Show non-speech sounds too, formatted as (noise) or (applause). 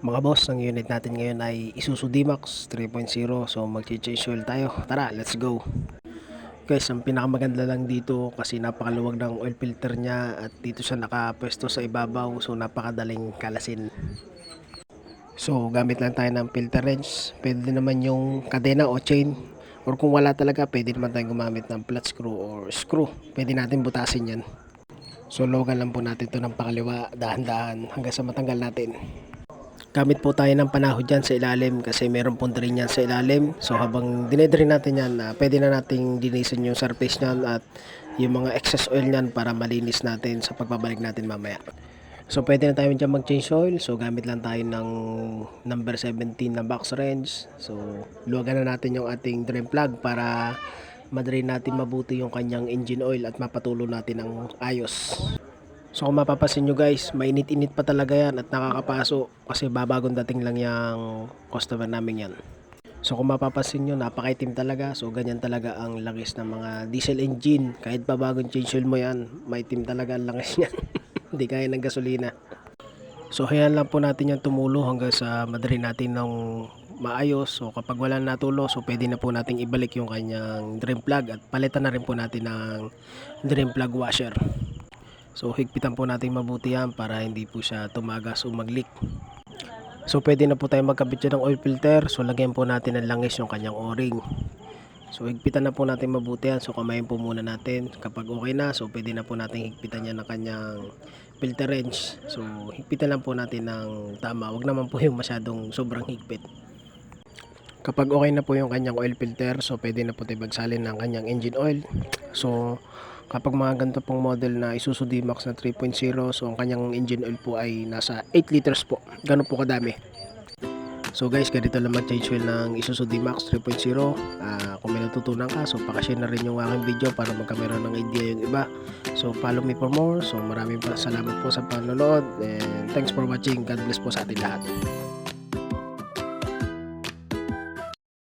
Mga boss, ang unit natin ngayon ay Isuzu D-Max 3.0. So mag-change oil tayo. Tara, let's go. Guys, ang pinakamaganda lang dito kasi napakaluwag ng oil filter niya at dito siya nakapwesto sa ibabaw. So napakadaling kalasin. So gamit lang tayo ng filter wrench. Pwede naman yung kadena o chain. Or kung wala talaga, pwede naman tayong gumamit ng flat screw or screw. Pwede natin butasin yan. So logan lang po natin to ng pakaliwa, dahan-dahan hanggang sa matanggal natin. Gamit po tayo ng panahon dyan sa ilalim kasi meron pong drain yan sa ilalim. So habang dinedrain natin yan, ah, pwede na nating dinisin yung surface niyan at yung mga excess oil niyan para malinis natin sa pagbabalik natin mamaya. So pwede na tayo dyan mag-change oil. So gamit lang tayo ng number 17 na box wrench. So luwagan na natin yung ating drain plug para madrain natin mabuti yung kanyang engine oil at mapatulo natin ng ayos. So kung mapapasin nyo guys, mainit-init pa talaga yan at nakakapaso kasi babagong dating lang yung customer namin yan. So kung mapapasin nyo, napakaitim talaga. So ganyan talaga ang langis ng mga diesel engine. Kahit pa bagong change oil mo yan, maitim talaga ang langis niyan. (laughs) Hindi kaya ng gasolina. So hayaan lang po natin yung tumulo hanggang sa madali natin ng maayos. So kapag wala na natulo, so pwede na po nating ibalik yung kanyang drain plug at palitan na rin po natin ng drain plug washer. So higpitan po natin mabuti yan para hindi po siya tumagas o mag-leak. So pwede na po tayo magkabit ng oil filter. So lagyan po natin ng langis yung kanyang o-ring. So higpitan na po natin mabuti yan. So kamayin po muna natin. Kapag okay na, so pwede na po natin higpitan yan ng kanyang filter wrench. So higpitan lang po natin ng tama. Huwag naman po yung masyadong sobrang higpit. Kapag okay na po yung kanyang oil filter, so pwede na po tayo magsalin ng kanyang engine oil. So kapag mga ganito pong model na Isuzu D-Max na 3.0, so ang kanyang engine oil po ay nasa 8 liters po. Ganun po kadami. So guys, ganito lang mag-change oil ng Isuzu D-Max 3.0. Ah, kung may natutunan ka, so pakashare na rin yung aking video para magkameron ng idea yung iba. So follow me for more. So maraming salamat po sa panonood and thanks for watching. God bless po sa ating lahat.